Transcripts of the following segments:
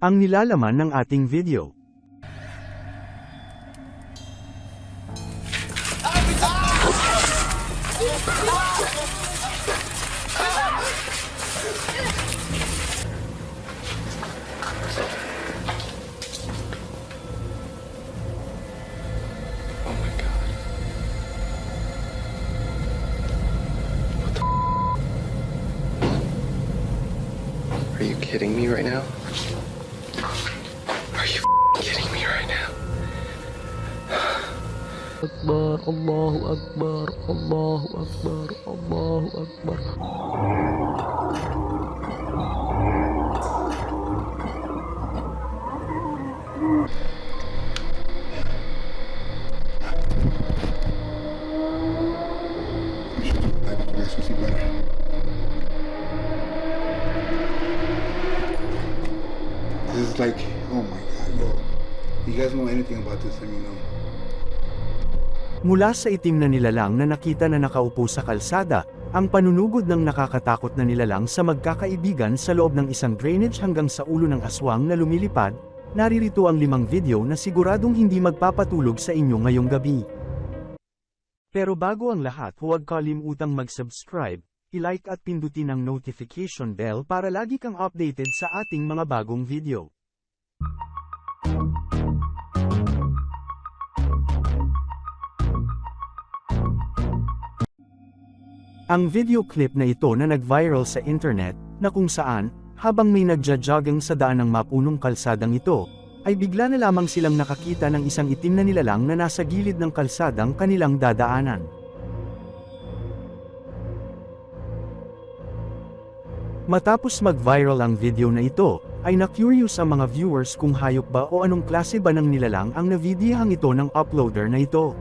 Ang nilalaman ng ating video. Oh Are you kidding me right now? Akbar, Allahu Akbar, Allahu Akbar, Allahu Akbar. Is like, oh my god, yo. You guys know anything about this, let me know. Mula sa itim na nilalang na nakita na nakaupo sa kalsada, ang panunugod ng nakakatakot na nilalang sa magkakaibigan sa loob ng isang drainage hanggang sa ulo ng aswang na lumilipad, naririto ang limang video na siguradong hindi magpapatulog sa inyo ngayong gabi. Pero bago ang lahat huwag kalimutang mag-subscribe, i-like at pindutin ang notification bell para lagi kang updated sa ating mga bagong video. Ang video clip na ito na nag-viral sa internet, na kung saan, habang may nagja-jogging sa daan ng mapunong kalsadang ito, ay bigla na lamang silang nakakita ng isang itim na nilalang na nasa gilid ng kalsadang kanilang dadaanan. Matapos mag-viral ang video na ito, ay na-curious ang mga viewers kung hayop ba o anong klase ba ng nilalang ang navidiyahang ito ng uploader na ito.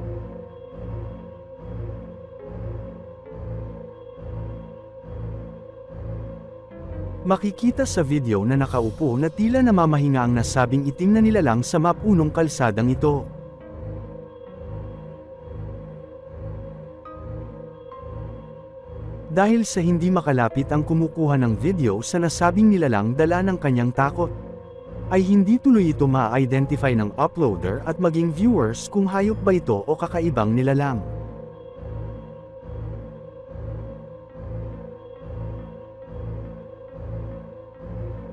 Makikita sa video na nakaupo na tila namamahinga ang nasabing itim na nilalang sa mapunong kalsadang ito. Dahil sa hindi makalapit ang kumukuha ng video sa nasabing nilalang dala ng kanyang takot, ay hindi tuloy ito ma-identify ng uploader at maging viewers kung hayop ba ito o kakaibang nilalang.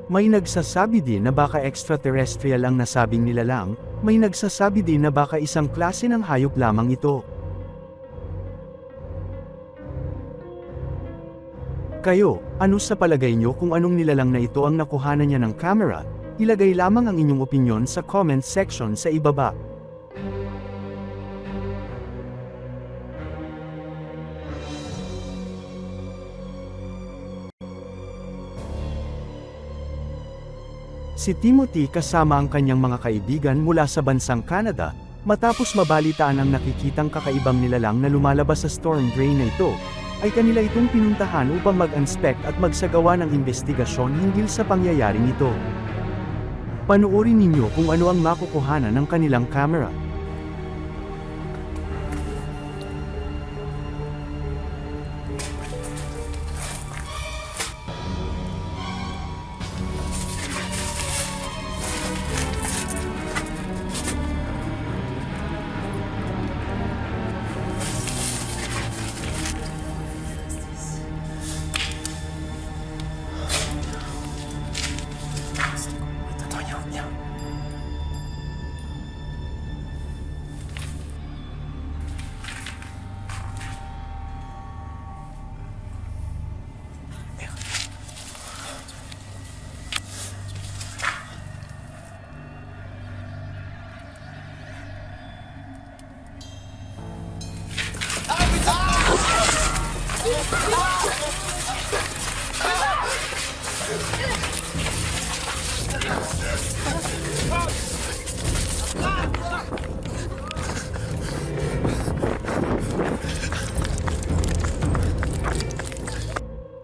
May nagsasabi din na baka extraterrestrial ang nasabing nilalang, may nagsasabi din na baka isang klase ng hayop lamang ito. Kayo, ano sa palagay nyo kung anong nilalang na ito ang nakuhanan niya ng camera? Ilagay lamang ang inyong opinion sa comment section sa ibaba. Si Timothy kasama ang kanyang mga kaibigan mula sa bansang Canada, matapos mabalitaan ang nakikitang kakaibang nilalang na lumalabas sa storm drain na ito, ay kanila itong pinuntahan upang mag-inspect at magsagawa ng investigasyon hinggil sa pangyayaring ito. Panuorin ninyo kung ano ang makukuhanan ng kanilang camera. 娘。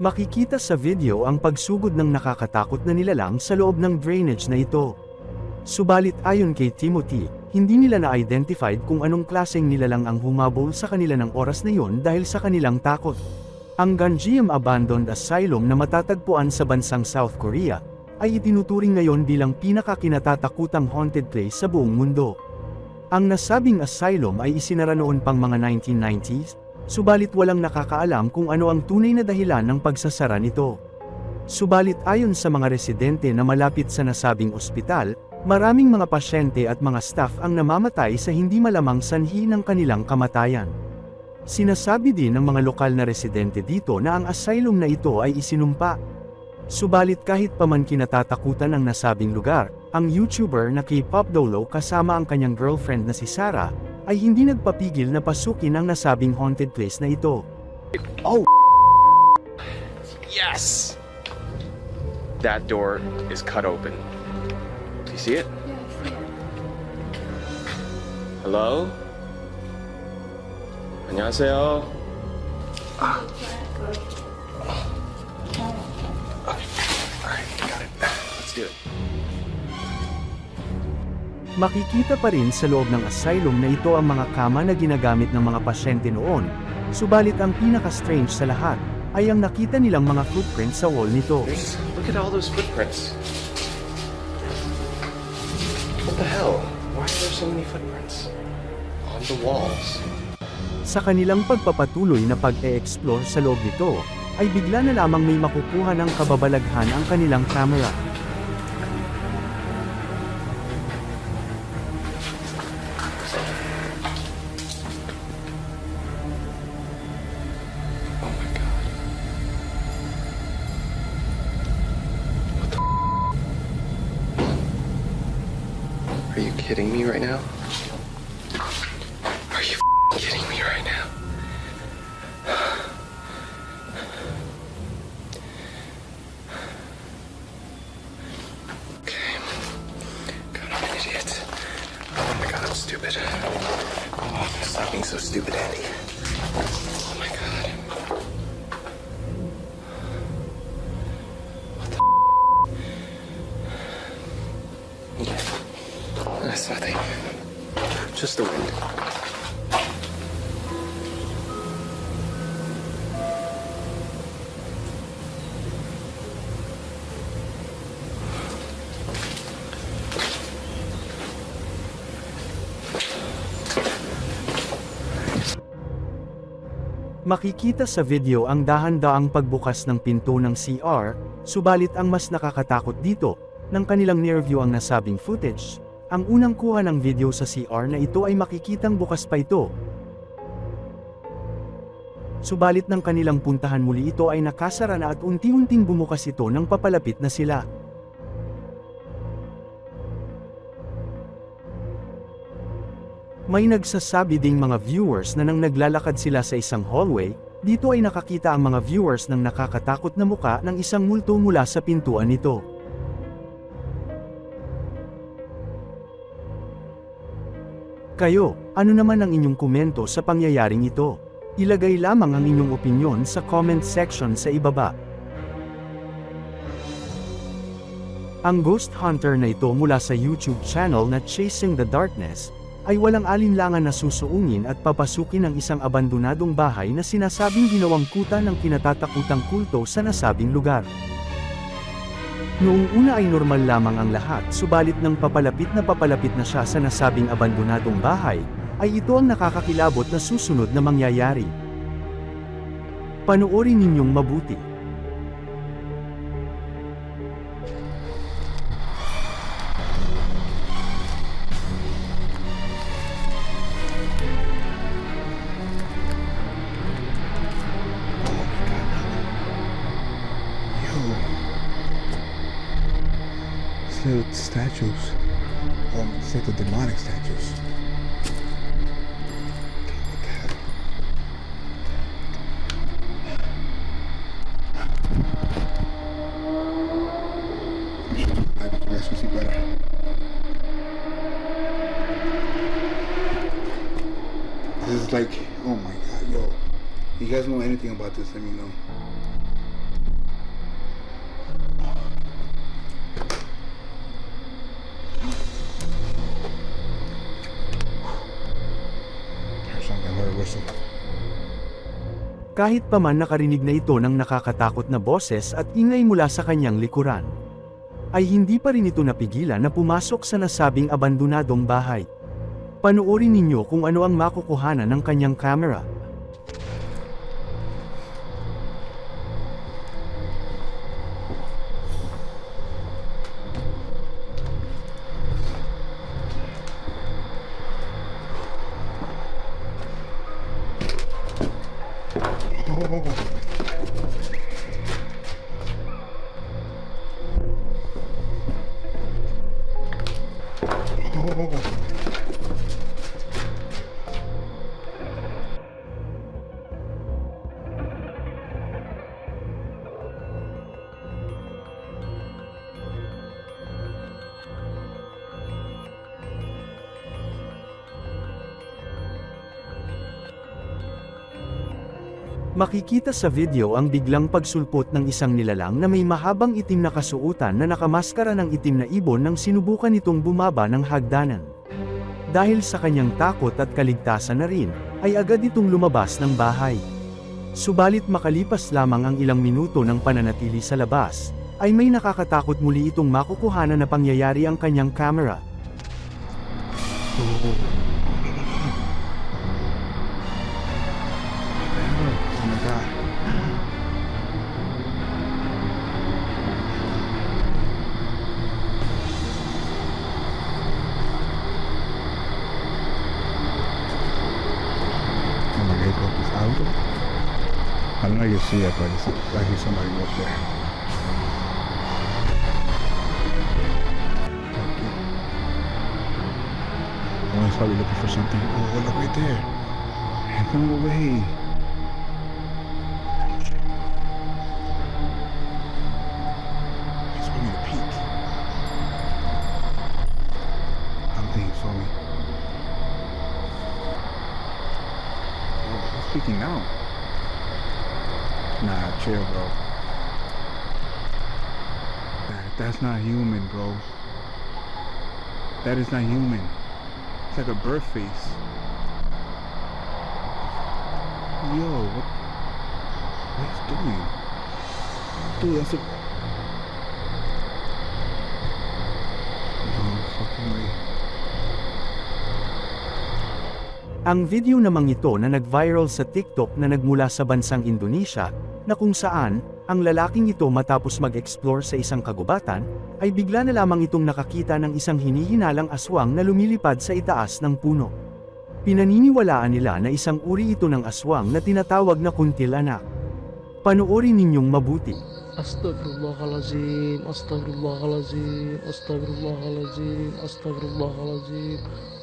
Makikita sa video ang pagsugod ng nakakatakot na nilalang sa loob ng drainage na ito. Subalit ayon kay Timothy, hindi nila na-identified kung anong klaseng nilalang ang humabol sa kanila ng oras na yon dahil sa kanilang takot. Ang Ganjiam Abandoned Asylum na matatagpuan sa bansang South Korea, ay itinuturing ngayon bilang pinakakinatatakutang haunted place sa buong mundo. Ang nasabing asylum ay isinara noon pang mga 1990s, subalit walang nakakaalam kung ano ang tunay na dahilan ng pagsasara nito. Subalit ayon sa mga residente na malapit sa nasabing ospital, maraming mga pasyente at mga staff ang namamatay sa hindi malamang sanhi ng kanilang kamatayan. Sinasabi din ng mga lokal na residente dito na ang asylum na ito ay isinumpa. Subalit kahit pa man kinatatakutan ang nasabing lugar, ang YouTuber na K-pop Dolo kasama ang kanyang girlfriend na si Sarah, ay hindi nagpapigil na pasukin ang nasabing haunted place na ito. Yes! That door is cut open. Do you see it? Hello? 안녕하세요. Okay. Makikita pa rin sa loob ng asylum na ito ang mga kama na ginagamit ng mga pasyente noon, subalit ang pinaka-strange sa lahat, ay ang nakita nilang mga footprints sa wall nito. Look at all those footprints. What the hell? Why are there so many footprints? On the walls. Sa kanilang pagpapatuloy na pag-e-explore sa loob nito, ay bigla na lamang may makukuha ng kababalaghan ang kanilang camera. Kidding me right now? Are you kidding me right now? Okay. God, I'm an idiot. Oh my god, I'm stupid. Oh, stop being so stupid, Andy. Makikita sa video ang dahan-daang pagbukas ng pinto ng CR, subalit ang mas nakakatakot dito, ng kanilang near view ang nasabing footage. Ang unang kuha ng video sa CR na ito ay makikitang bukas pa ito. Subalit ng kanilang puntahan muli ito ay nakasara na at unti-unting bumukas ito nang papalapit na sila. May nagsasabi ding mga viewers na nang naglalakad sila sa isang hallway, dito ay nakakita ang mga viewers ng nakakatakot na muka ng isang multo mula sa pintuan nito. Kayo, ano naman ang inyong komento sa pangyayaring ito? Ilagay lamang ang inyong opinyon sa comment section sa ibaba. Ang ghost hunter na ito mula sa YouTube channel na Chasing the Darkness, ay walang alinlangan na susuungin at papasukin ang isang abandonadong bahay na sinasabing ginawang kuta ng kinatatakutang kulto sa nasabing lugar. Noong una ay normal lamang ang lahat subalit nang papalapit na papalapit na siya sa nasabing abandonadong bahay, ay ito ang nakakakilabot na susunod na mangyayari. Panoorin ninyong mabuti. Statues. Um, like the demonic statues. This is like, oh my god, yo. You guys know anything about this, let me know. Kahit pa man nakarinig na ito ng nakakatakot na boses at ingay mula sa kanyang likuran. ay hindi pa rin ito napigilan na pumasok sa nasabing abandonadong bahay. Panoorin ninyo kung ano ang makukuhanan ng kanyang camera. Makikita sa video ang biglang pagsulpot ng isang nilalang na may mahabang itim na kasuutan na nakamaskara ng itim na ibon nang sinubukan nitong bumaba ng hagdanan. Dahil sa kanyang takot at kaligtasan na rin, ay agad itong lumabas ng bahay. Subalit makalipas lamang ang ilang minuto ng pananatili sa labas, ay may nakakatakot muli itong makukuhanan na pangyayari ang kanyang camera. Oh I you see it, but like there's somebody up there. He's probably looking for something. Oh, look right there. Come away. He's me to peek. I don't think he saw me. Oh, he's peeking now. Nah, chill, bro. That, that's not human, bro. That is not human. It's like a bird face. Yo, what? What is doing? Dude, that's a. No fucking. Ang video namang ito na nag-viral sa TikTok na nagmula sa bansang Indonesia, na kung saan, ang lalaking ito matapos mag-explore sa isang kagubatan, ay bigla na lamang itong nakakita ng isang hinihinalang aswang na lumilipad sa itaas ng puno. Pinaniniwalaan nila na isang uri ito ng aswang na tinatawag na kuntilanak. Panoorin ninyong mabuti. Astaghfirullahalazim, astaghfirullahalazim, astaghfirullahalazim, astaghfirullahalazim.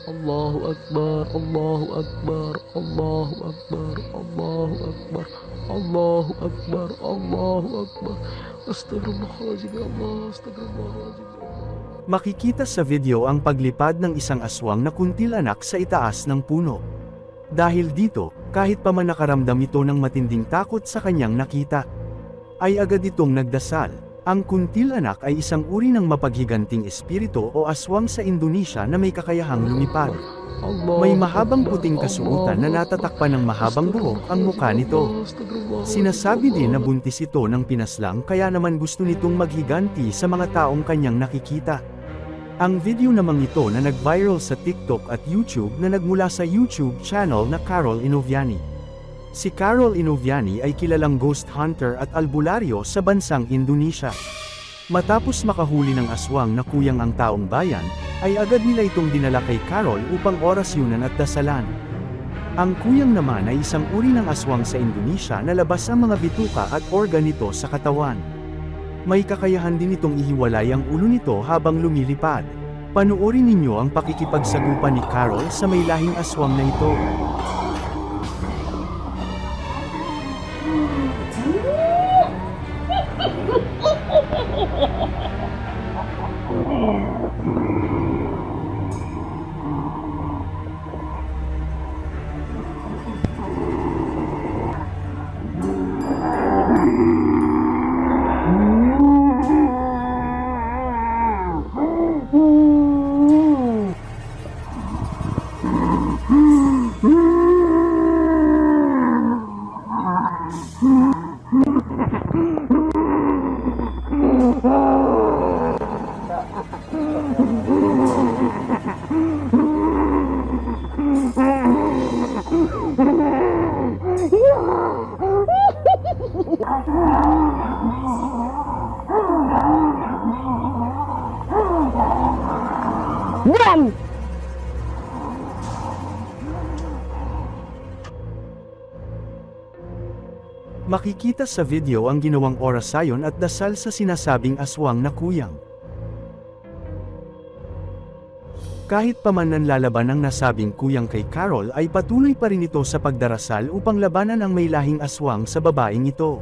Allahu Akbar, Allahu Akbar, Allahu Akbar, Allahu Akbar, Allahu Akbar, Allahu Akbar. Astaghfirullahalazim, ya Allah, Allah. Makikita sa video ang paglipad ng isang aswang na kuntilanak sa itaas ng puno. Dahil dito, kahit pa man nakaramdam ito ng matinding takot sa kanyang nakita, ay agad itong nagdasal. Ang kuntilanak ay isang uri ng mapaghiganting espiritu o aswang sa Indonesia na may kakayahang lumipad. May mahabang puting kasuotan na natatakpan ng mahabang buhok ang mukha nito. Sinasabi din na buntis ito ng pinaslang kaya naman gusto nitong maghiganti sa mga taong kanyang nakikita. Ang video namang ito na nag-viral sa TikTok at YouTube na nagmula sa YouTube channel na Carol Inoviani. Si Carol Inoviani ay kilalang ghost hunter at albularyo sa bansang Indonesia. Matapos makahuli ng aswang na kuyang ang taong bayan, ay agad nila itong dinala kay Carol upang orasyunan at dasalan. Ang kuyang naman ay isang uri ng aswang sa Indonesia na labas ang mga bituka at organ nito sa katawan. May kakayahan din itong ihiwalay ang ulo nito habang lumilipad. Panuorin ninyo ang pakikipagsagupan ni Carol sa may lahing aswang na ito. Makikita sa video ang ginawang orasayon at dasal sa sinasabing aswang na kuyang. Kahit pa man nanlalaban ang nasabing kuyang kay Carol ay patuloy pa rin ito sa pagdarasal upang labanan ang may lahing aswang sa babaeng ito.